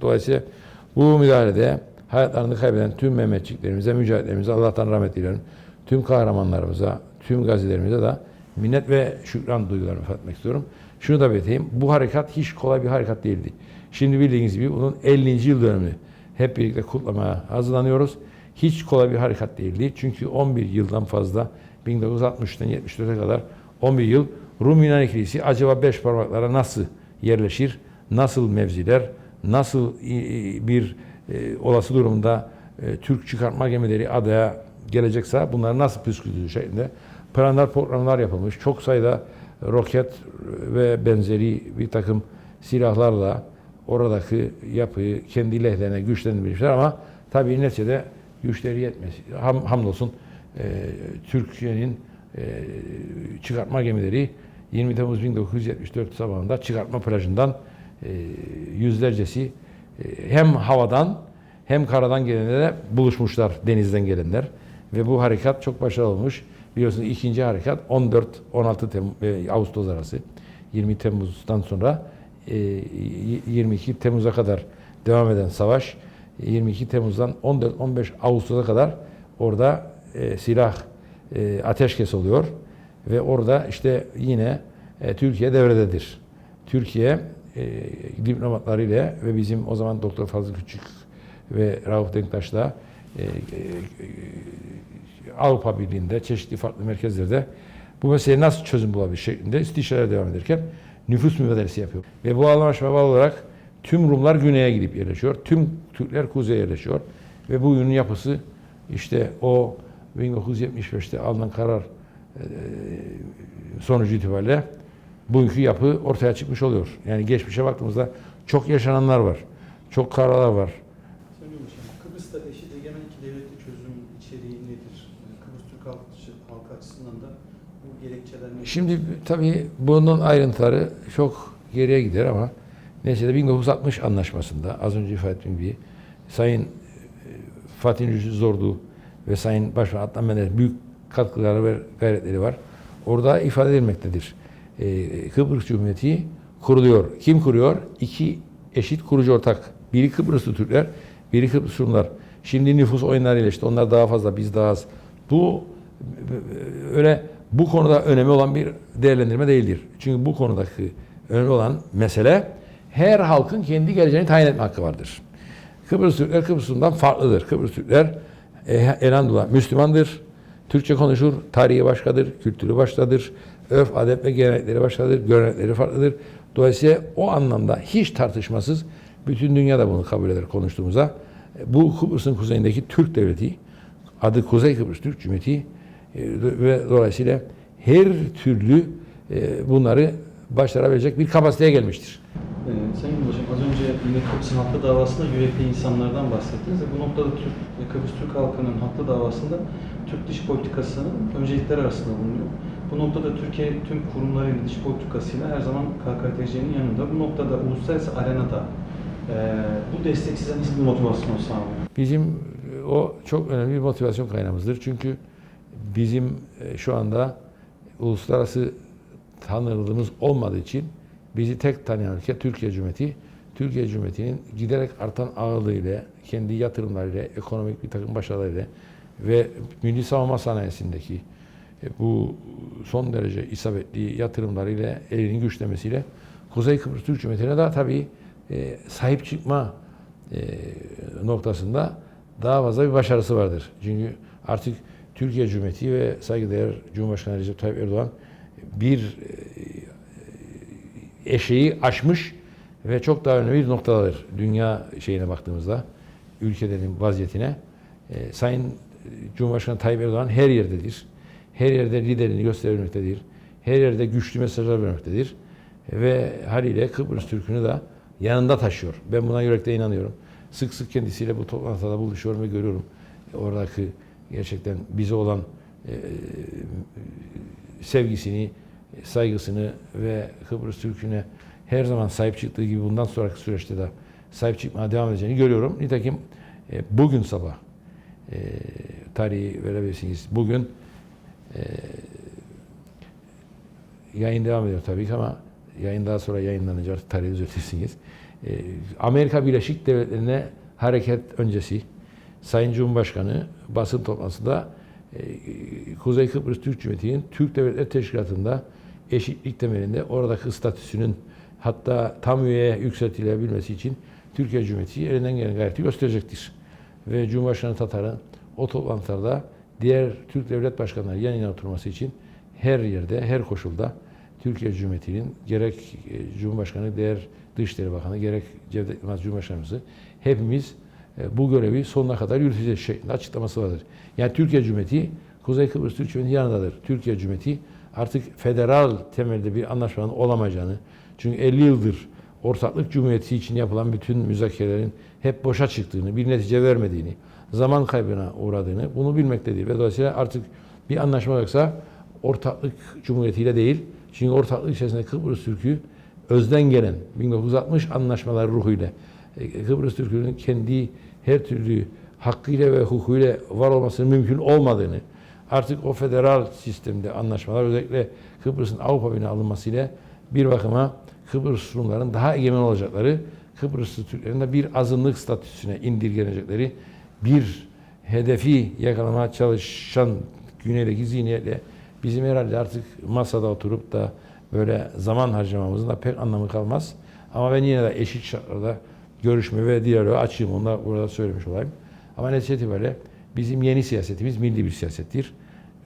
Dolayısıyla bu müdahalede hayatlarını kaybeden tüm Mehmetçiklerimize, mücahitlerimize Allah'tan rahmet diliyorum. Tüm kahramanlarımıza, tüm gazilerimize de minnet ve şükran duygularımı ifade istiyorum. Şunu da belirteyim. Bu harekat hiç kolay bir harekat değildi. Şimdi bildiğiniz gibi bunun 50. yıl dönümünü hep birlikte kutlamaya hazırlanıyoruz. Hiç kolay bir harekat değildi. Çünkü 11 yıldan fazla 1960'tan 74'e kadar 11 yıl Rum Yunan ikilisi acaba beş parmaklara nasıl yerleşir? Nasıl mevziler? Nasıl e, bir e, olası durumda e, Türk çıkartma gemileri adaya gelecekse bunları nasıl püskürtülür şeklinde planlar programlar yapılmış. Çok sayıda roket ve benzeri bir takım silahlarla oradaki yapıyı kendi lehlerine güçlendirmişler ama tabii neticede güçleri yetmez. Ham, hamdolsun e, Türkiye'nin e, çıkartma gemileri 20 Temmuz 1974 sabahında çıkartma plajından e, yüzlercesi e, hem havadan hem karadan gelenlerle buluşmuşlar denizden gelenler ve bu harekat çok başarılı olmuş. Biliyorsunuz ikinci harekat 14-16 Tem- e, Ağustos arası 20 Temmuz'dan sonra e, y- 22 Temmuz'a kadar devam eden savaş 22 Temmuz'dan 14-15 Ağustos'a kadar orada e, silah e, ateşkes oluyor ve orada işte yine e, Türkiye devrededir. Türkiye e, diplomatlarıyla ve bizim o zaman Doktor Fazıl Küçük ve Rauf Denktaş'la e, e, Avrupa Birliği'nde çeşitli farklı merkezlerde bu meseleye nasıl çözüm bulabilir şeklinde istişare devam ederken nüfus mübadelesi yapıyor. Ve bu anlaşma bağlı olarak tüm Rumlar güneye gidip yerleşiyor. Tüm Türkler kuzeye yerleşiyor. Ve bu ünün yapısı işte o 1975'te alınan karar e, sonucu itibariyle bugünkü yapı ortaya çıkmış oluyor. Yani geçmişe baktığımızda çok yaşananlar var. Çok karalar var. Kıbrıs'ta eşit egemen iki devletli çözüm içeriği nedir? Kıbrıs Türk halkı, açısından da bu gerekçeler nedir? Şimdi tabii bunun ayrıntıları çok geriye gider ama neyse de 1960 anlaşmasında az önce ifade ettiğim gibi Sayın e, Fatih Nursi Zordu ve Sayın Başbakan Adnan Menderes büyük katkıları ve gayretleri var. Orada ifade edilmektedir. Ee, Kıbrıs Cumhuriyeti kuruluyor. Kim kuruyor? İki eşit kurucu ortak. Biri Kıbrıslı Türkler, biri Kıbrıs Rumlar. Şimdi nüfus oyunlarıyla işte onlar daha fazla, biz daha az. Bu öyle bu konuda önemli olan bir değerlendirme değildir. Çünkü bu konudaki önemli olan mesele her halkın kendi geleceğini tayin etme hakkı vardır. Kıbrıs Türkler Kıbrıs Rum'dan farklıdır. Kıbrıs Türkler e, elhamdülillah Müslümandır. Türkçe konuşur, tarihi başkadır, kültürü başkadır, örf, adet ve gelenekleri başkadır, görenekleri farklıdır. Dolayısıyla o anlamda hiç tartışmasız bütün dünya da bunu kabul eder konuştuğumuzda. E, Bu Kıbrıs'ın kuzeyindeki Türk devleti, adı Kuzey Kıbrıs Türk Cumhuriyeti e, ve dolayısıyla her türlü e, bunları başarabilecek bir kapasiteye gelmiştir. Ee, Sayın Hocam, az önce yine Kıbrıs'ın haklı davasında yürekli insanlardan bahsettiniz. Bu noktada Türk, Kıbrıs Türk halkının haklı davasında Türk dış politikasının öncelikler arasında bulunuyor. Bu noktada Türkiye tüm kurumlarıyla dış politikasıyla her zaman KKTC'nin yanında. Bu noktada uluslararası arenada e, bu destek size nasıl bir motivasyon sağlıyor? Bizim e, o çok önemli bir motivasyon kaynağımızdır. Çünkü bizim e, şu anda uluslararası tanınırlığımız olmadığı için bizi tek tanıyan ülke Türkiye Cumhuriyeti. Türkiye Cumhuriyeti'nin giderek artan ağırlığıyla, kendi yatırımlarıyla, ekonomik bir takım başarılarıyla ve milli savunma sanayisindeki bu son derece isabetli yatırımlarıyla, elinin güçlemesiyle Kuzey Kıbrıs Türk Cumhuriyeti'ne de tabii e, sahip çıkma e, noktasında daha fazla bir başarısı vardır. Çünkü artık Türkiye Cumhuriyeti ve saygıdeğer Cumhurbaşkanı Recep Tayyip Erdoğan bir e, eşeği aşmış ve çok daha önemli bir noktadır dünya şeyine baktığımızda ülkelerin vaziyetine. E, Sayın Cumhurbaşkanı Tayyip Erdoğan her yerdedir. Her yerde liderini göstermektedir. Her yerde güçlü mesajlar vermektedir. Ve haliyle Kıbrıs Türk'ünü de yanında taşıyor. Ben buna yürekten inanıyorum. Sık sık kendisiyle bu toplantıda buluşuyorum ve görüyorum. Oradaki gerçekten bize olan e, sevgisini, saygısını ve Kıbrıs Türk'üne her zaman sahip çıktığı gibi bundan sonraki süreçte de sahip çıkmaya devam edeceğini görüyorum. Nitekim e, bugün sabah e, tarihi verebilirsiniz. Bugün e, yayın devam ediyor tabii ki ama yayın daha sonra yayınlanacak tarihi düzeltirsiniz. e, Amerika Birleşik Devletleri'ne hareket öncesi Sayın Cumhurbaşkanı basın toplantısında e, Kuzey Kıbrıs Türk Cumhuriyeti'nin Türk Devletler Teşkilatı'nda eşitlik temelinde oradaki statüsünün hatta tam üyeye yükseltilebilmesi için Türkiye Cumhuriyeti elinden gelen gayreti gösterecektir. Ve Cumhurbaşkanı Tatar'ın o toplantılarda diğer Türk devlet başkanları yan yana oturması için her yerde, her koşulda Türkiye Cumhuriyeti'nin gerek e, Cumhurbaşkanı, diğer Dışişleri Bakanı, gerek Cevdet Yılmaz Cumhurbaşkanımızı hepimiz e, bu görevi sonuna kadar yürüteceğiz şeklinde açıklaması vardır. Yani Türkiye Cumhuriyeti, Kuzey Kıbrıs Türk Cumhuriyeti yanındadır. Türkiye Cumhuriyeti artık federal temelde bir anlaşmanın olamayacağını, çünkü 50 yıldır ortaklık cumhuriyeti için yapılan bütün müzakerelerin hep boşa çıktığını, bir netice vermediğini, zaman kaybına uğradığını bunu bilmektedir. Ve dolayısıyla artık bir anlaşma yoksa ortaklık cumhuriyetiyle değil, çünkü ortaklık içerisinde Kıbrıs Türk'ü özden gelen 1960 anlaşmaları ruhuyla e, Kıbrıs Türk'ünün kendi her türlü hakkıyla ve hukukuyla var olmasının mümkün olmadığını, artık o federal sistemde anlaşmalar özellikle Kıbrıs'ın Avrupa Birliği'ne alınmasıyla bir bakıma Kıbrıs Rumların daha egemen olacakları, Kıbrıslı Türklerin de bir azınlık statüsüne indirgenecekleri bir hedefi yakalamaya çalışan güneydeki zihniyetle bizim herhalde artık masada oturup da böyle zaman harcamamızın da pek anlamı kalmaz. Ama ben yine de eşit şartlarda görüşme ve diyaloğa açığım. Onu da burada söylemiş olayım. Ama netice itibariyle bizim yeni siyasetimiz milli bir siyasettir.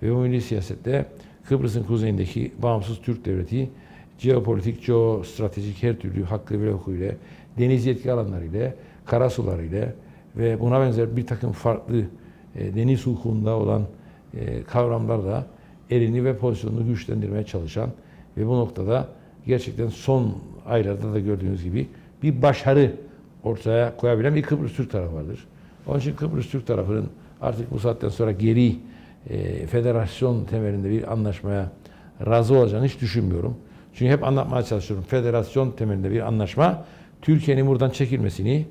Ve bu milli siyasette Kıbrıs'ın kuzeyindeki bağımsız Türk devleti jeopolitik, jeostratejik her türlü hakkı ve hukukuyla, deniz yetki alanlarıyla, karasularıyla ve buna benzer bir takım farklı e, deniz hukukunda olan e, kavramlarla elini ve pozisyonunu güçlendirmeye çalışan ve bu noktada gerçekten son aylarda da gördüğünüz gibi bir başarı ortaya koyabilen bir Kıbrıs Türk tarafı vardır. Onun için Kıbrıs Türk tarafının artık bu saatten sonra geri e, federasyon temelinde bir anlaşmaya razı olacağını hiç düşünmüyorum. Çünkü hep anlatmaya çalışıyorum. Federasyon temelinde bir anlaşma Türkiye'nin buradan çekilmesini,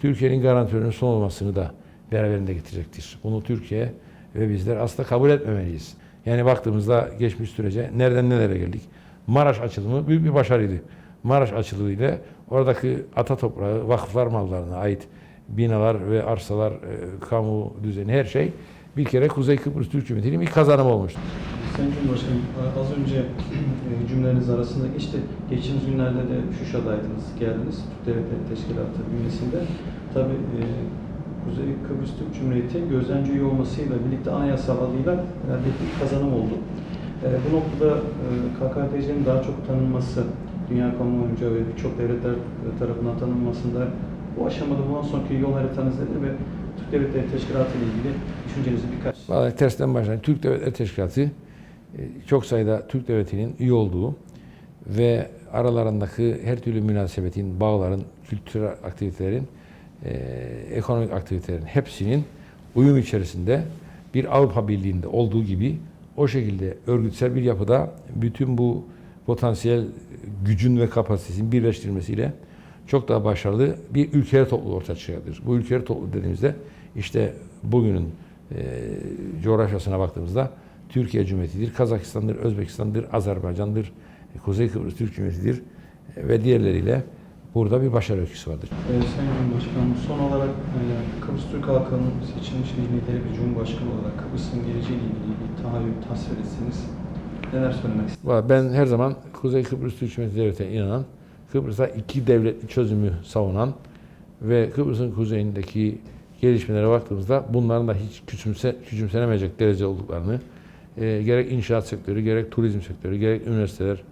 Türkiye'nin garantörünün son olmasını da beraberinde getirecektir. Bunu Türkiye ve bizler asla kabul etmemeliyiz. Yani baktığımızda geçmiş sürece nereden nelere geldik. Maraş açılımı büyük bir başarıydı. Maraş açılımıyla oradaki ata toprağı, vakıflar mallarına ait binalar ve arsalar, e, kamu düzeni her şey bir kere Kuzey Kıbrıs Türk Cumhuriyeti'nin bir kazanımı olmuştu. Sayın Cumhurbaşkanım az önce e, cümleleriniz arasında geçti. Geçtiğimiz günlerde de Şuşa'daydınız, geldiniz. Türk Devletleri Teşkilatı bünyesinde. Tabii e, Kuzey Kıbrıs Türk Cumhuriyeti gözlemci üye olmasıyla birlikte anayasal adıyla elde bir kazanım oldu. E, bu noktada e, KKTC'nin daha çok tanınması, dünya kamuoyunca ve birçok devletler tarafından tanınmasında bu aşamada bundan sonraki yol haritanız nedir ve Türk Devletleri Teşkilatı ile ilgili düşüncenizi birkaç Vallahi tersten başlayın. Türk Devletleri Teşkilatı çok sayıda Türk Devleti'nin üye olduğu ve aralarındaki her türlü münasebetin, bağların, kültürel aktivitelerin, e, ekonomik aktivitelerin hepsinin uyum içerisinde bir Avrupa Birliği'nde olduğu gibi o şekilde örgütsel bir yapıda bütün bu potansiyel gücün ve kapasitesinin birleştirilmesiyle çok daha başarılı bir ülkeler topluluğu ortaya çıkardır. Bu ülkeler topluluğu dediğimizde işte bugünün e, coğrafyasına baktığımızda Türkiye Cumhuriyeti'dir, Kazakistan'dır, Özbekistan'dır, Azerbaycan'dır, e, Kuzey Kıbrıs Türk Cumhuriyeti'dir e, ve diğerleriyle burada bir başarı öyküsü vardır. Ee, Sayın Cumhurbaşkanım, son olarak e, Kıbrıs Türk halkının seçilmiş bir lideri bir Cumhurbaşkanı olarak Kıbrıs'ın geleceğiyle ilgili bir tahayyül tasvir etseniz neler söylemek istersiniz? Ben her zaman Kuzey Kıbrıs Türk Cumhuriyeti Devleti'ne inanan, Kıbrıs'a iki devletli çözümü savunan ve Kıbrıs'ın kuzeyindeki gelişmelere baktığımızda bunların da hiç küçümse, küçümsenemeyecek derece olduklarını, e, gerek inşaat sektörü, gerek turizm sektörü, gerek üniversiteler,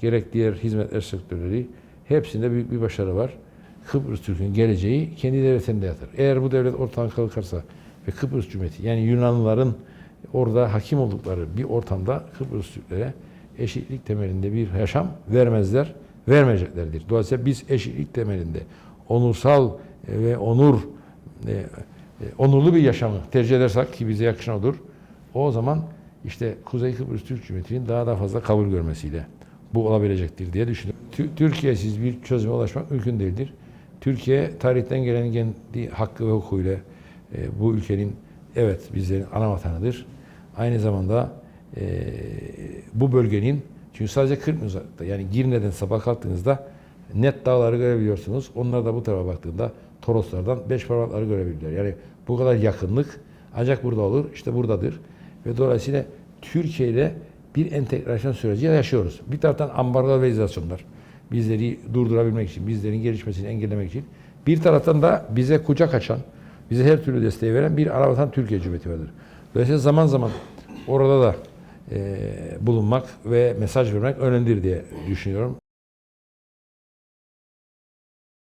gerek diğer hizmetler sektörleri hepsinde büyük bir başarı var. Kıbrıs Türk'ün geleceği kendi devletinde yatar. Eğer bu devlet ortadan kalkarsa ve Kıbrıs Cumhuriyeti yani Yunanlıların orada hakim oldukları bir ortamda Kıbrıs Türklere eşitlik temelinde bir yaşam vermezler, vermeyeceklerdir. Dolayısıyla biz eşitlik temelinde onursal e, ve onur e, e, onurlu bir yaşamı tercih edersek ki bize yakışan odur. O zaman işte Kuzey Kıbrıs Türk Cumhuriyeti'nin daha da fazla kabul görmesiyle bu olabilecektir diye düşünüyorum. Tü- Türkiye'siz bir çözüme ulaşmak mümkün değildir. Türkiye tarihten gelen kendi hakkı ve hukukuyla e, bu ülkenin evet bizlerin ana vatanıdır. Aynı zamanda e, bu bölgenin çünkü sadece Kırk uzakta yani Girne'den sabah kalktığınızda net dağları görebiliyorsunuz. Onlar da bu tarafa baktığında Toroslardan beş parmakları görebilirler. Yani bu kadar yakınlık ancak burada olur, işte buradadır. Ve dolayısıyla Türkiye ile bir entegrasyon süreci yaşıyoruz. Bir taraftan ambargo ve izolasyonlar. Bizleri durdurabilmek için, bizlerin gelişmesini engellemek için. Bir taraftan da bize kucak açan, bize her türlü desteği veren bir Anavatan Türkiye Cumhuriyeti vardır. Dolayısıyla zaman zaman orada da e, bulunmak ve mesaj vermek önemlidir diye düşünüyorum.